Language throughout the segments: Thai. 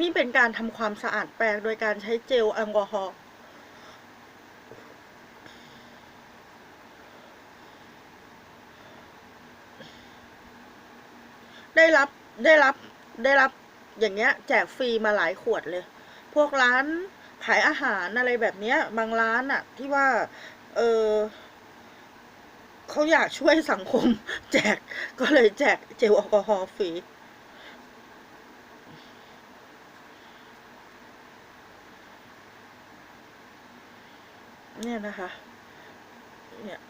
นี่เป็นการทำความสะอาดแปรงโดยการใช้เจลแอลกอฮอล์ได้รับได้รับได้รับอย่างเงี้ย แจกฟรีมาหลายขวดเลย พวกร้านขายอาหารอะไรแบบเนี้ย บางร้านอะที่ว่า เออเขาอยากช่วยสังคม แจกก็เลยแจกเจลแอลกอฮอล์ฟรี เนี่ยนะคะ เนี่ย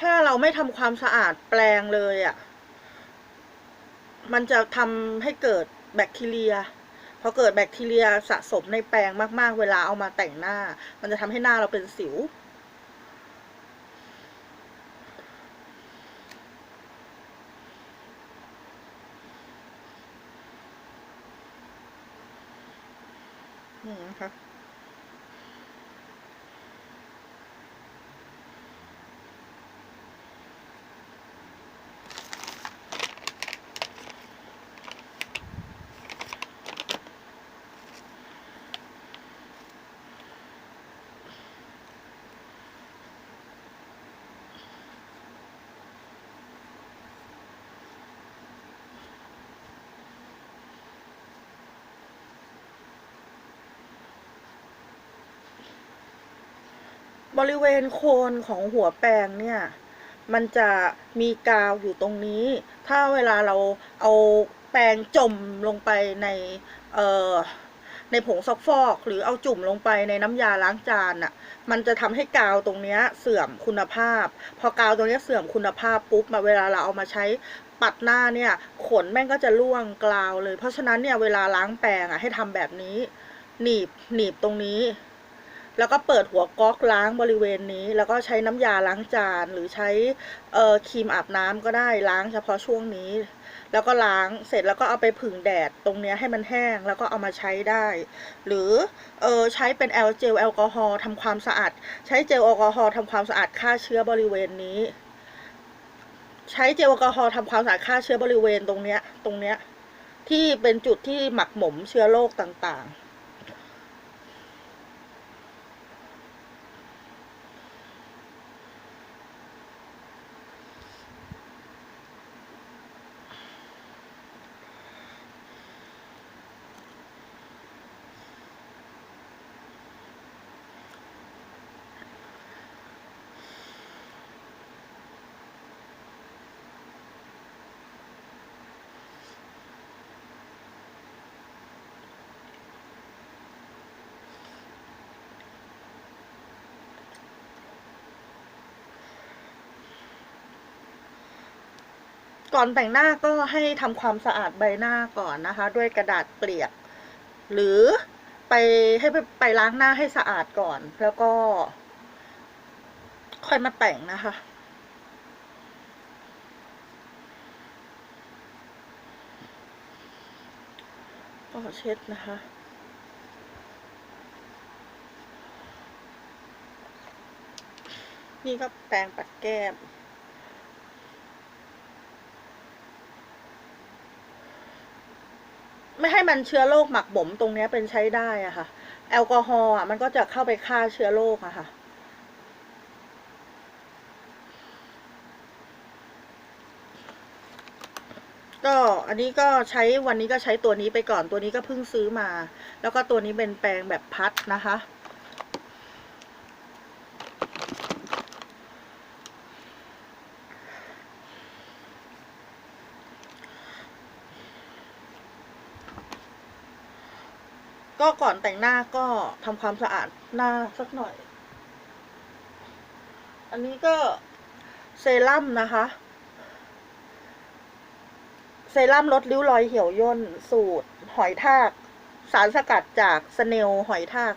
ถ้าเราไม่ทำความสะอาดแปลงเลยอะ่ะ มันจะทำให้เกิดแบคทีเรียพอเกิดแบคทีเรียสะสมในแปรงมากๆ เวลาเอามาแต่งหน้า มันจะทำให้หน้าเราเป็นสิว อืมค่ะ บริเวณโคนของหัวแปรงเนี่ย มันจะมีกาวอยู่ตรงนี้ ถ้าเวลาเราเอาแปรงจมลงไปในเอ่อในผงซักฟอก หรือเอาจุ่มลงไปในน้ำยาล้างจานอะ่ะ มันจะทำให้กาวตรงนี้เสื่อมคุณภาพ พอกาวตรงนี้เสื่อมคุณภาพปุ๊บมาเวลาเราเอามาใช้ปัดหน้าเนี่ยขนแม่งก็จะร่วงกาวเลย เพราะฉะนั้นเนี่ยเวลาล้างแปรงอะ่ะให้ทำแบบนี้ หนีบหนีบตรงนี้ แล้วก็เปิดหัวก๊อกล้างบริเวณนี้ แล้วก็ใช้น้ำยาล้างจาน หรือใช้ครีมอาบน้ำก็ได้ล้างเฉพาะช่วงนี้ แล้วก็ล้างเสร็จแล้วก็เอาไปผึ่งแดดตรงเนี้ให้มันแห้งแล้วก็เอามาใช้ได้ หรือเออใช้เป็นแอลเจลแอลกอฮอล์ทำความสะอาด ใช้เจลแอลกอฮอล์ทำความสะอาดฆ่าเชื้อบริเวณนี้ ใช้เจลแอลกอฮอล์ทำความสะอาดฆ่าเชื้อบริเวณตรงเนี้ยตรงเนี้ยที่เป็นจุดที่หมักหมมเชื้อโรคต่างๆ ก่อนแต่งหน้าก็ให้ทำความสะอาดใบหน้าก่อนนะคะ ด้วยกระดาษเปียก หรือไปให้ไปไปล้างหน้าให้สะอาดก่อน แล้วก็ ค่อยมาแต่งนะคะก็เช็ดนะคะนี่ก็แปรงปัดแก้ม ให้มันเชื้อโรคหมักบ่มตรงนี้เป็นใช้ได้อะค่ะ แอลกอฮอล์อะมันก็จะเข้าไปฆ่าเชื้อโรคอะค่ะ ก็อันนี้ก็ใช้วันนี้ก็ใช้ตัวนี้ไปก่อนตัวนี้ก็เพิ่งซื้อมา แล้วก็ตัวนี้เป็นแปรงแบบพัดนะคะ ก็ก่อนแต่งหน้าก็ทำความสะอาดหน้าสักหน่อย อันนี้ก็เซรั่มนะคะ เซรั่มลดริ้วรอยเหี่ยวย่นสูตร หอยทาก สารสกัดจากสเนลหอยทาก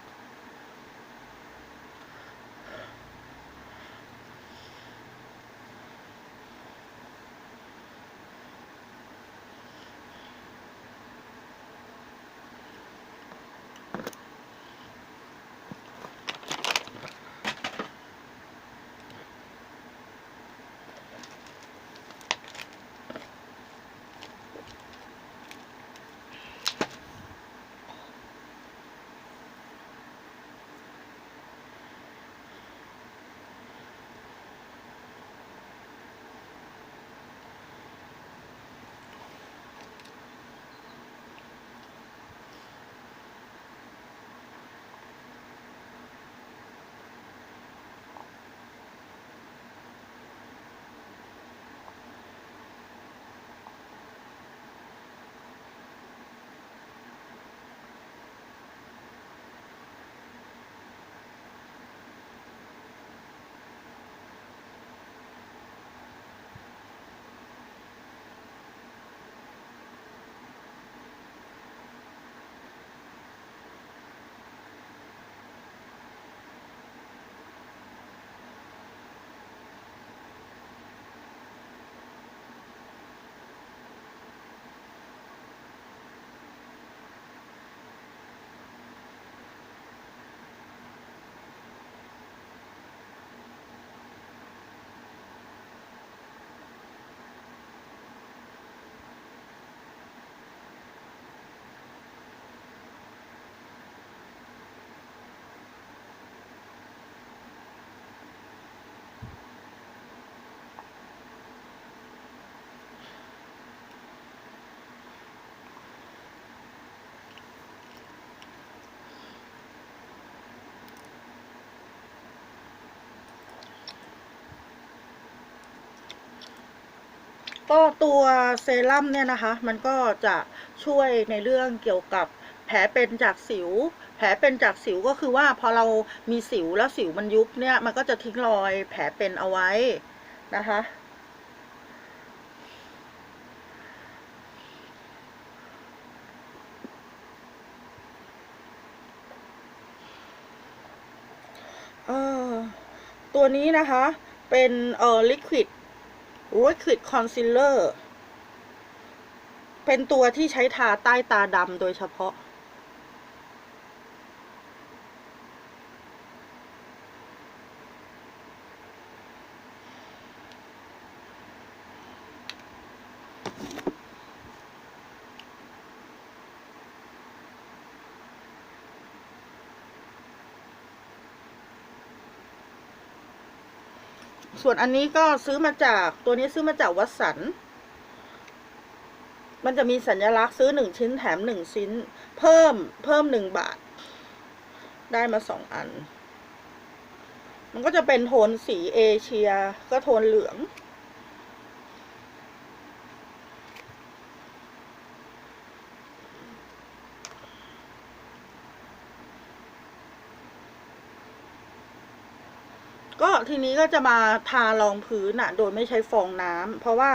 ก็ตัวเซรั่มเนี่ยนะคะ มันก็จะช่วยในเรื่องเกี่ยวกับแผลเป็นจากสิว แผลเป็นจากสิวก็คือว่าพอเรามีสิวแล้วสิวมันยุบเนี่ย มันก็จะทิ้งรอยแผลเป็นเอาไว้นะคะ เออตัวนี้นะคะ เป็นเอ่อ liquid liquid concealer เป็นตัวที่ใช้ทาใต้ตาดำโดยเฉพาะ ส่วนอันนี้ก็ซื้อมาจากตัวนี้ซื้อมาจากวัดสัน มันจะมีสัญลักษณ์ซื้อหนึ่งชิ้นแถมหนึ่งชิ้น เพิ่มเพิ่มหนึ่งบาท ได้มาสองอัน มันก็จะเป็นโทนสีเอเชีย ก็โทนเหลือง ก็ ทีนี้ก็จะมาทารองพื้นอะโดยไม่ใช้ฟองน้ำเพราะว่า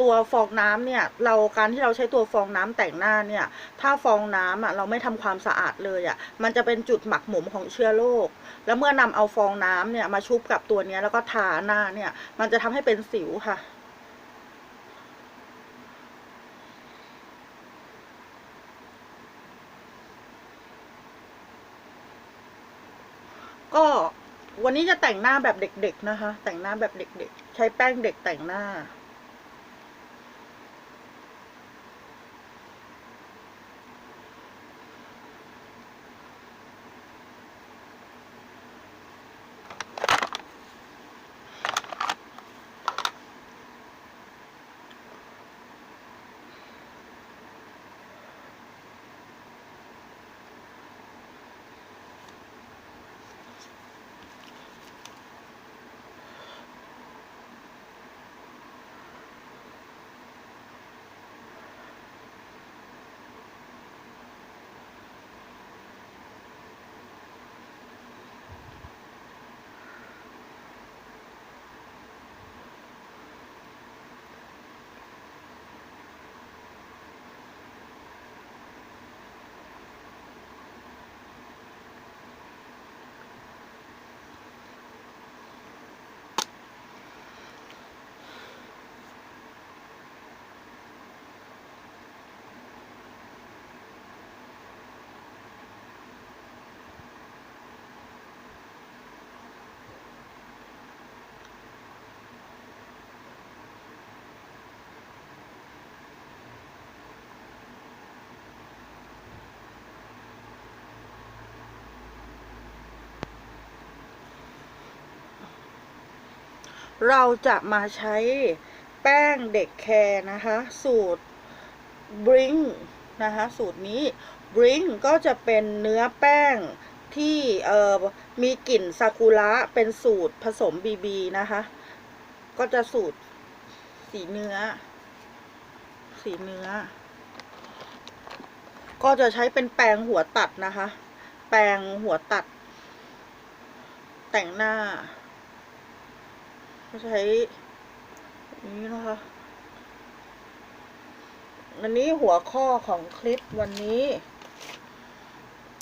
ตัวฟองน้ำเนี่ย เราการที่เราใช้ตัวฟองน้ำแต่งหน้าเนี่ย ถ้าฟองน้ำอะเราไม่ทำความสะอาดเลยอะมันจะเป็นจุดหมักหมมของเชื้อโรค แล้วเมื่อนำเอาฟองน้ำเนี่ยมาชุบกับตัวเนี้ยแล้วก็ทาหน้าเนี่ย มันจะทำให้เป็นสิวค่ะก็ วันนี้จะแต่งหน้าแบบเด็ก ๆ นะคะ แต่งหน้าแบบเด็ก ๆ ใช้แป้งเด็กแต่งหน้า เราจะมาใช้แป้งเด็กแคร์นะคะ สูตร Bring นะคะ สูตรนี้ Bring ก็จะเป็นเนื้อแป้งที่เอ่อมีกลิ่นซากุระเป็นสูตรผสม BB นะคะ ก็จะสูตรสีเนื้อ สีเนื้อ ก็จะใช้เป็นแปรงหัวตัดนะคะ แปรงหัวตัด แต่งหน้า ก็ใช้นี้นะคะ อันนี้หัวข้อของคลิปวันนี้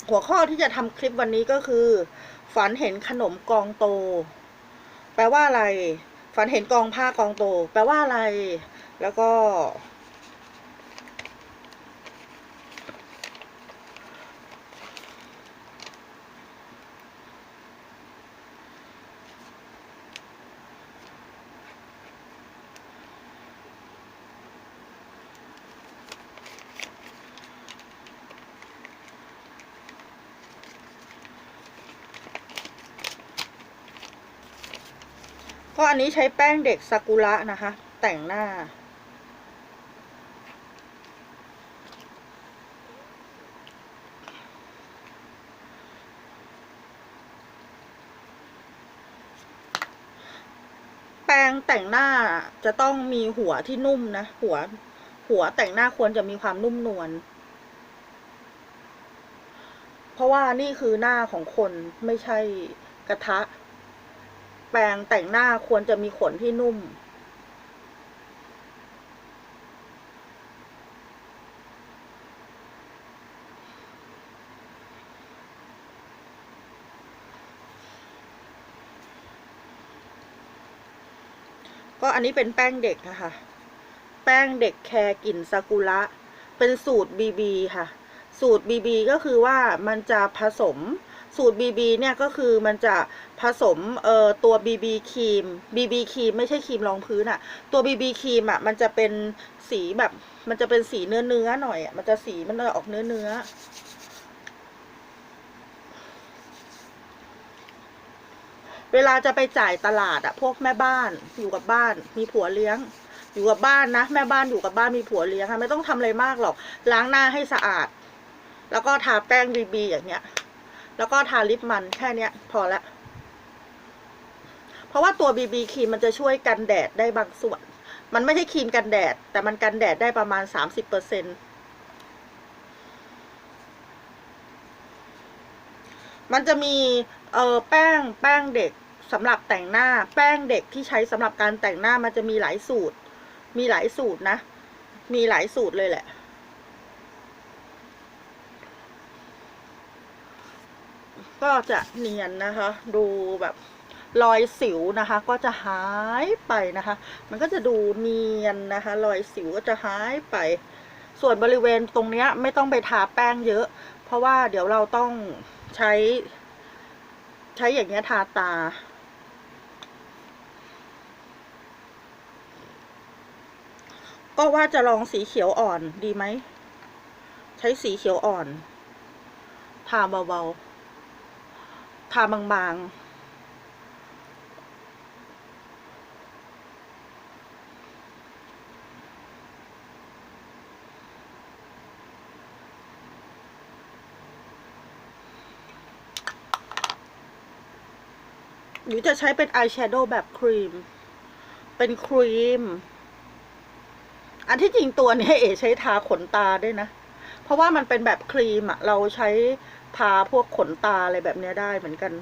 หัวข้อที่จะทำคลิปวันนี้ก็คือ ฝันเห็นขนมกองโต แปลว่าอะไร ฝันเห็นกองผ้ากองโต แปลว่าอะไร แล้วก็ ก็ อันนี้ใช้แป้งเด็กซากุระนะคะ แต่งหน้า แปรงแต่งหน้าจะต้องมีหัวที่นุ่มนะ หัว หัวแต่งหน้าควรจะมีความนุ่มนวล เพราะว่านี่คือหน้าของคนไม่ใช่กระทะ แปรงแต่งหน้าควรจะมีขนที่นุ่ม ก็อันนี้เป็นแป้งเด็กนะคะ แป้งเด็กแคร์กลิ่นซากุระ เป็นสูตร BB ค่ะ สูตร BB ก็คือว่ามันจะผสม สูตร BB เนี่ยก็คือมันจะผสมเอ่อตัว BB ครีม BB ครีมไม่ใช่ครีมรองพื้นอะตัว BB ครีมอะมันจะเป็นสีแบบ มันจะเป็นสีเนื้อเนื้อๆหน่อยอะมันจะสีมันจะออกเนื้อเนื้อๆเวลาจะไปจ่ายตลาดอะพวกแม่บ้านอยู่กับบ้าน มีผัวเลี้ยง อยู่กับบ้านนะ แม่บ้านอยู่กับบ้านมีผัวเลี้ยงค่ะไม่ต้องทำอะไรมากหรอก ล้างหน้าให้สะอาด แล้วก็ทาแป้งบีบีอย่างเงี้ย แล้วก็ทาลิปมันแค่เนี้ยพอละ เพราะว่าตัวบีบีครีมมันจะช่วยกันแดดได้บางส่วน มันไม่ใช่ครีมกันแดด แต่มันกันแดดได้ประมาณสามสิบเปอร์เซ็นต์มันจะมีเอ่อแป้งแป้งเด็กสำหรับแต่งหน้า แป้งเด็กที่ใช้สำหรับการแต่งหน้ามันจะมีหลายสูตร มีหลายสูตรนะ มีหลายสูตรเลยแหละ ก็จะเนียนนะคะ ดูแบบรอยสิวนะคะ ก็จะหายไปนะคะ มันก็จะดูเนียนนะคะ รอยสิวก็จะหายไป ส่วนบริเวณตรงเนี้ยไม่ต้องไปทาแป้งเยอะ เพราะว่าเดี๋ยวเราต้องใช้ ใช้อย่างเงี้ยทาตาก็ว่าจะลองสีเขียวอ่อนดีไหม ใช้สีเขียวอ่อน ทาเบา ๆ ทาบางๆหรือจะใช้เป็นอายแชโดว์แบบครีม เป็นครีม อันที่จริงตัวนี้เอใช้ทาขนตาด้วยนะ เพราะว่ามันเป็นแบบครีมอะเราใช้ทาพวกขนตาอะไรแบบนี้ได้เหมือนกัน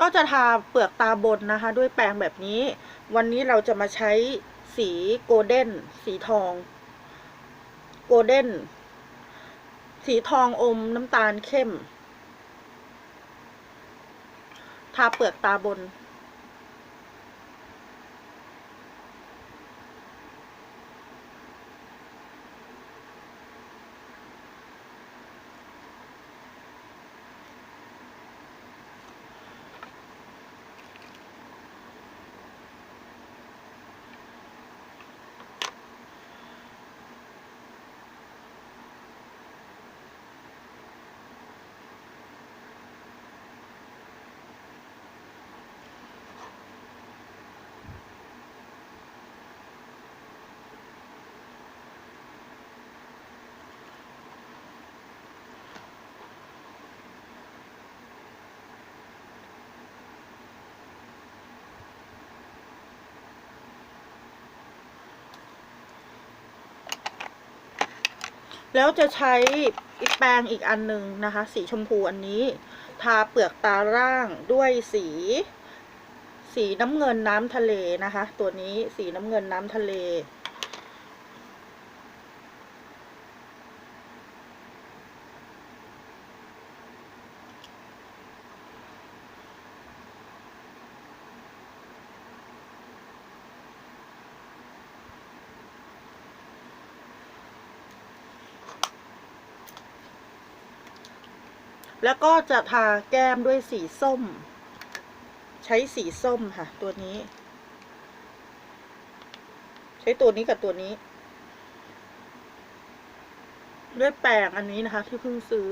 ก็จะทาเปลือกตาบนนะคะ ด้วยแปรงแบบนี้ วันนี้เราจะมาใช้สีโกลเด้น สีทอง โกลเด้น สีทองอมน้ำตาลเข้ม ทาเปลือกตาบน แล้วจะใช้อีกแปรงอีกอันหนึ่งนะคะ สีชมพูอันนี้ ทาเปลือกตาร่างด้วยสี สีน้ำเงินน้ำทะเลนะคะ ตัวนี้สีน้ำเงินน้ำทะเล แล้วก็จะทาแก้มด้วยสีส้ม ใช้สีส้มค่ะ ตัวนี้ ใช้ตัวนี้กับตัวนี้ ด้วยแปรงอันนี้นะคะ ที่เพิ่งซื้อ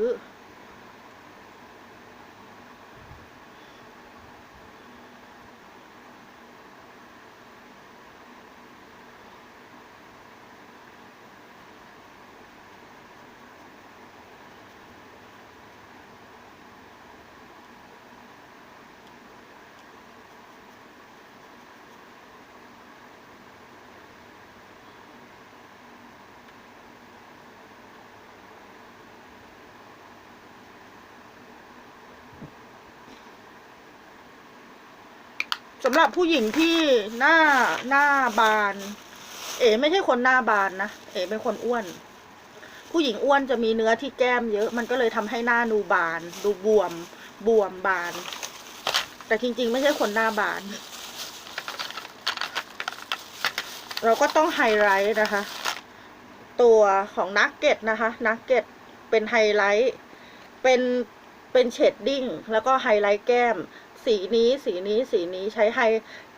ำหรับผู้หญิงที่หน้าหน้าบาน เอ๋ไม่ใช่คนหน้าบานนะ เอ๋เป็นคนอ้วน ผู้หญิงอ้วนจะมีเนื้อที่แก้มเยอะ มันก็เลยทำให้หน้าดูบาน ดูบวม บวมบาน แต่จริง ๆ ไม่ใช่คนหน้าบาน เราก็ต้องไฮไลท์นะคะ ตัวของนักเก็ตนะคะ นักเก็ตเป็นไฮไลท์ เป็นเป็นเชดดิ้ง แล้วก็ไฮไลท์แก้ม สีนี้สีนี้สีนี้ใช้ไฮ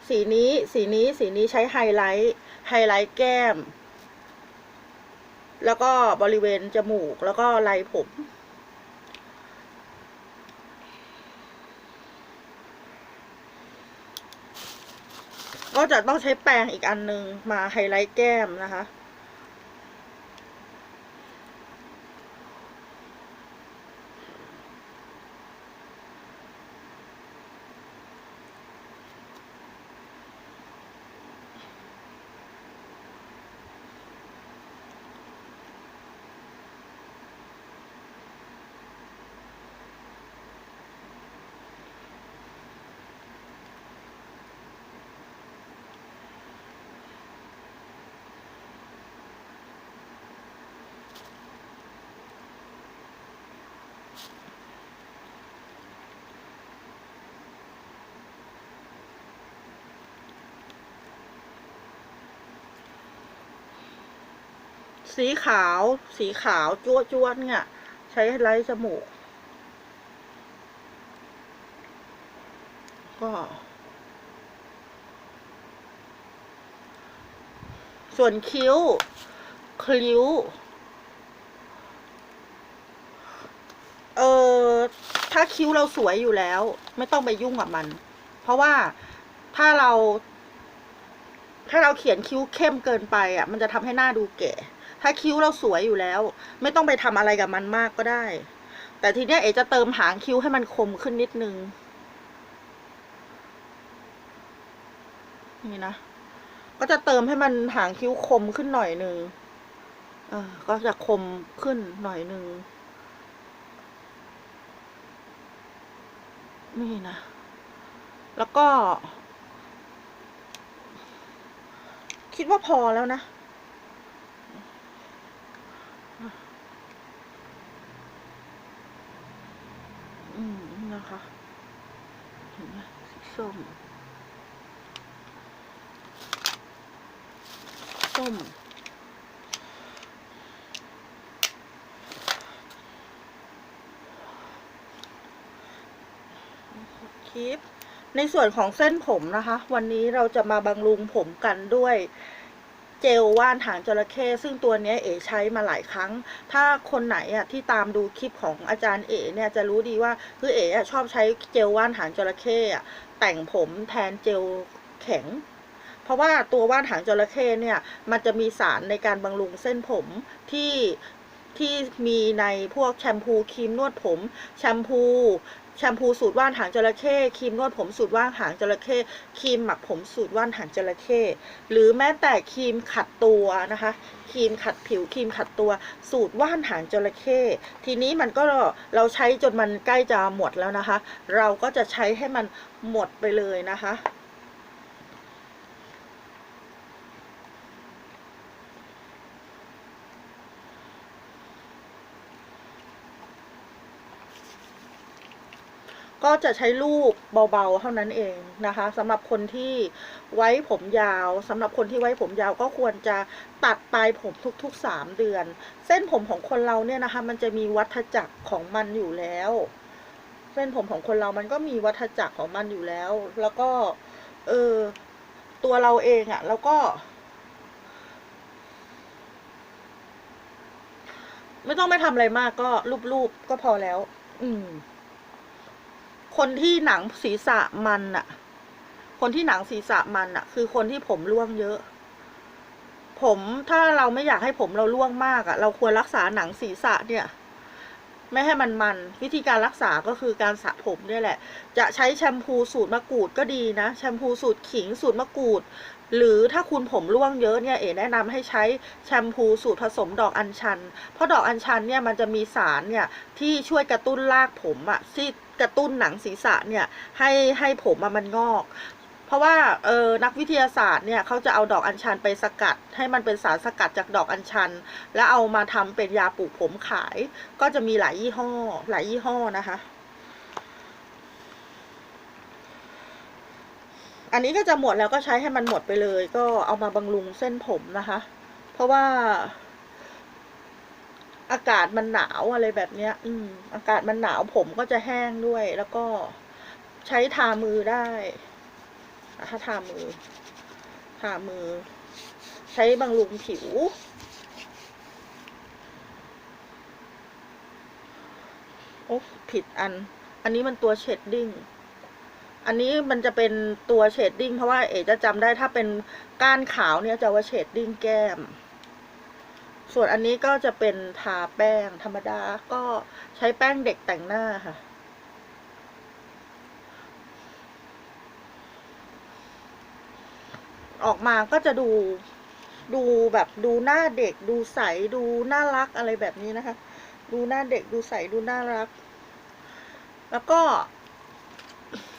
สีนี้สีนี้สีนี้ใช้ไฮไลท์ไฮไลท์แก้ม แล้วก็บริเวณจมูกแล้วก็ไหล่ผมก็จะต้องใช้แปรงอีกอันนึงมาไฮไลท์แก้มนะคะ สีขาว สีขาวจ้วจ้วนเนี่ย ใช้ไลท์จมูก ก็ ส่วนคิ้ว คลิ้ว เออถ้าคิ้วเราสวยอยู่แล้ว ไม่ต้องไปยุ่งกับมัน เพราะว่าถ้าเรา ถ้าเราเขียนคิ้วเข้มเกินไปอะ มันจะทำให้หน้าดูแก่ ถ้าคิ้วเราสวยอยู่แล้ว ไม่ต้องไปทำอะไรกับมันมากก็ได้ แต่ทีเนี้ยเอจะเติมหางคิ้วให้มันคมขึ้นนิดนึง นี่นะ ก็จะเติมให้มันหางคิ้วคมขึ้นหน่อยนึงเออก็จะคมขึ้นหน่อยนึงนี่นะ แล้วก็ คิดว่าพอแล้วนะ อืม นะคะเห็นไหมสีส้ม ส้ม คลิป ในส่วนของเส้นผมนะคะ วันนี้เราจะมาบำรุงผมกันด้วย เจลว่านหางจระเข้ซึ่งตัวนี้เอ๋ใช้มาหลายครั้ง ถ้าคนไหนอะที่ตามดูคลิปของอาจารย์เอ๋เนี่ยจะรู้ดีว่าคือเอ๋ชอบใช้เจลว่านหางจระเข้อะแต่งผมแทนเจลแข็ง เพราะว่าตัวว่านหางจระเข้เนี่ยมันจะมีสารในการบำรุงเส้นผมที่ ที่มีในพวกแชมพูครีมนวดผม แชมพูแชมพูสูตรว่านหางจระเข้ครีมนวดผมสูตรว่านหางจระเข้ครีมหมักผมสูตรว่านหางจระเข้หรือแม้แต่ครีมขัดตัวนะคะครีมขัดผิวครีมขัดตัว สูตรว่านหางจระเข้ทีนี้มันก็เราใช้จนมันใกล้จะหมดแล้วนะคะ เราก็จะใช้ให้มันหมดไปเลยนะคะ ก็จะใช้ลูกเบาๆ เท่านั้นเองนะคะสำหรับคนที่ไว้ผมยาวสำหรับคนที่ไว้ผมยาวก็ควรจะตัดปลายผมทุกๆสามเดือน เส้นผมของคนเราเนี่ยนะคะ มันจะมีวัฏจักรของมันอยู่แล้ว เส้นผมของคนเรามันก็มีวัฏจักรของมันอยู่แล้ว แล้วก็เออตัวเราเองอะ่ะ แล้วก็ไม่ต้องไม่ทำอะไรมากก็รูปๆก็พอแล้ว อืม คนที่หนังศีรษะมันอะคนที่หนังศีรษะมันอะคือคนที่ผมร่วงเยอะ ผมถ้าเราไม่อยากให้ผมเราร่วงมากอะเราควรรักษาหนังศีรษะเนี่ย ไม่ให้มันมัน วิธีการรักษาก็คือการสระผมเนี่ยแหละ จะใช้แชมพูสูตรมะกรูดก็ดีนะ แชมพูสูตรขิงสูตรมะกรูด หรือถ้าคุณผมร่วงเยอะเนี่ยเอ๋แนะนำให้ใช้แชมพูสูตรผสมดอกอัญชัน เพราะดอกอัญชันเนี่ยมันจะมีสารเนี่ยที่ช่วยกระตุ้นรากผมอะที่ กระตุ้นหนังศีรษะเนี่ยให้ให้ผมมันงอก เพราะว่าเออนักวิทยาศาสตร์เนี่ยเขาจะเอาดอกอัญชันไปสกัด ให้มันเป็นสารสกัดจากดอกอัญชัน แล้วเอามาทำเป็นยาปลูกผมขาย ก็จะมีหลายยี่ห้อ หลายยี่ห้อนะคะ อันนี้ก็จะหมดแล้วก็ใช้ให้มันหมดไปเลย ก็เอามาบำรุงเส้นผมนะคะ เพราะว่า อากาศมันหนาวอะไรแบบเนี้ย อืม อากาศมันหนาวผมก็จะแห้งด้วย แล้วก็ใช้ทามือได้นะคะทามือ ทามือ ใช้บำรุงผิว โอ้ผิดอัน อันนี้มันตัวเชดดิ้ง อันนี้มันจะเป็นตัวเชดดิ้งเพราะว่าเอ๋จะจำได้ถ้าเป็นก้านขาวเนี่ยจะว่าเชดดิ้งแก้ม ส่วนอันนี้ก็จะเป็นทาแป้งธรรมดาก็ใช้แป้งเด็กแต่งหน้าค่ะ ออกมาก็จะดูดูแบบดูหน้าเด็กดูใสดูน่ารักอะไรแบบนี้นะคะ ดูหน้าเด็กดูใสดูน่ารัก แล้วก็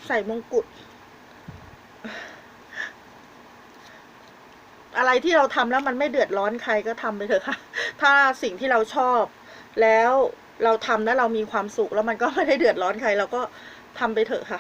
ใส่มงกุฎ อะไรที่เราทำแล้วมันไม่เดือดร้อนใครก็ทำไปเถอะค่ะ ถ้าสิ่งที่เราชอบแล้วเราทำแล้วเรามีความสุขแล้วมันก็ไม่ได้เดือดร้อนใครเราก็ทำไปเถอะค่ะ